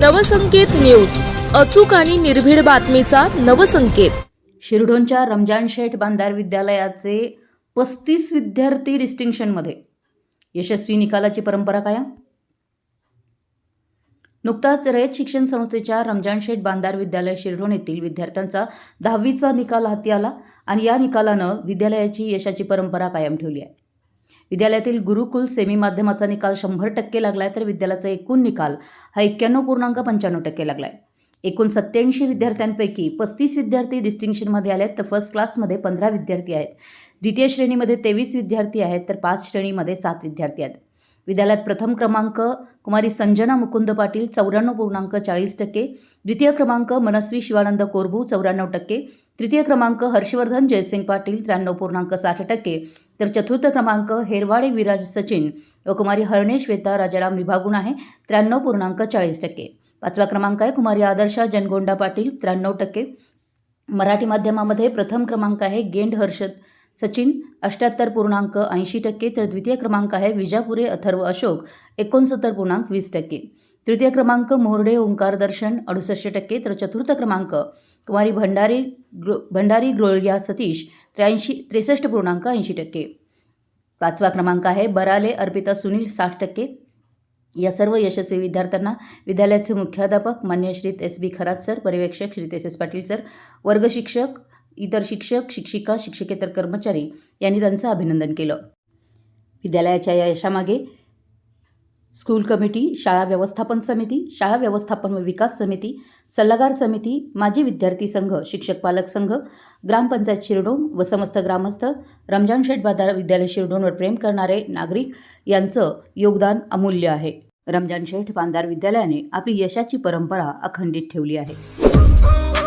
Navsanket news. अचूक आणि निर्भीड बातमीचा नवसंकेत. शिरढोणच्या रमजान शेठ बांधार विद्यालयाचे पस्तीस विद्यार्थी डिस्टिंक्शनमध्ये यशस्वी निकालाची परंपरा कायम? नुकताच रयत शिक्षण संस्थेच्या रमजान शेठ बांधार विद्यालय शिरढोण येथील विद्यार्थ्यांचा दहावीचा निकाल हाती आला आणि या निकालानं विद्यालयाची यशाची परंपरा कायम ठेवली आहे. विद्यालयातील गुरुकुल सेमी माध्यमाचा निकाल शंभर टक्के लागलाय तर विद्यालयाचा एकूण निकाल हा एक्क्याण्णव पूर्णांक पंच्याण्णव टक्के लागलाय. एकूण सत्याऐंशी विद्यार्थ्यांपैकी पस्तीस विद्यार्थी डिस्टिंक्शनमध्ये आले आहेत तर फर्स्ट क्लासमध्ये पंधरा विद्यार्थी आहेत. द्वितीय श्रेणीमध्ये तेवीस विद्यार्थी आहेत तर पाच श्रेणीमध्ये सात विद्यार्थी आहेत. विद्यालयात प्रथम क्रमांक कुमारी संजना मुकुंद पाटील चौऱ्याण्णव पूर्णांक चाळीस टक्के. द्वितीय क्रमांक मनस्वी शिवानंद कोरबू चौऱ्याण्णव टक्के. तृतीय क्रमांक हर्षवर्धन जयसिंग पाटील त्र्याण्णव पूर्णांक साठ टक्के. तर चतुर्थ क्रमांक हेरवाडे विराज सचिन व कुमारी हरणे श्वेता राजाराम विभागून आहे त्र्याण्णव पूर्णांक चाळीस टक्के. पाचवा क्रमांक आहे कुमारी आदर्शा जनगोंडा पाटील त्र्याण्णव टक्के. मराठी माध्यमामध्ये प्रथम क्रमांक आहे गेंड हर्षद सचिन अष्ट्याहत्तर पूर्णांक ऐंशी टक्के तर द्वितीय क्रमांक आहे विजापुरे अथर्व अशोक एकोणसत्तर पूर्णांक वीस टक्के. तृतीय क्रमांक मोर्डे ओंकार दर्शन अडुसष्ट टक्के तर चतुर्थ क्रमांक कुमारी भंडारी ग्रो भंडारी ग्रोळग्या सतीश त्र्याऐंशी त्रेसष्ट पूर्णांक ऐंशी टक्के. पाचवा क्रमांक आहे बराले अर्पिता सुनील साठ टक्के. या सर्व यशस्वी विद्यार्थ्यांना विद्यालयाचे मुख्याध्यापक मान्य श्रीत एस बी खरात सर पर्यवेक्षक श्रीत एस एस पाटील सर वर्गशिक्षक इतर शिक्षक शिक्षिका शिक्षकेतर कर्मचारी यांनी त्यांचं अभिनंदन केलं. विद्यालयाच्या या यशामागे स्कूल कमिटी शाळा व्यवस्थापन समिती शाळा व्यवस्थापन व विकास समिती सल्लागार समिती माजी विद्यार्थी संघ शिक्षक पालक संघ ग्रामपंचायत शिरडोन व समस्त ग्रामस्थ रमजान शेठ बाजार विद्यालय शिरडोनवर प्रेम करणारे नागरिक यांचं योगदान अमूल्य आहे. रमजान शेठ बांधार विद्यालयाने आपली यशाची परंपरा अखंडित ठेवली आहे.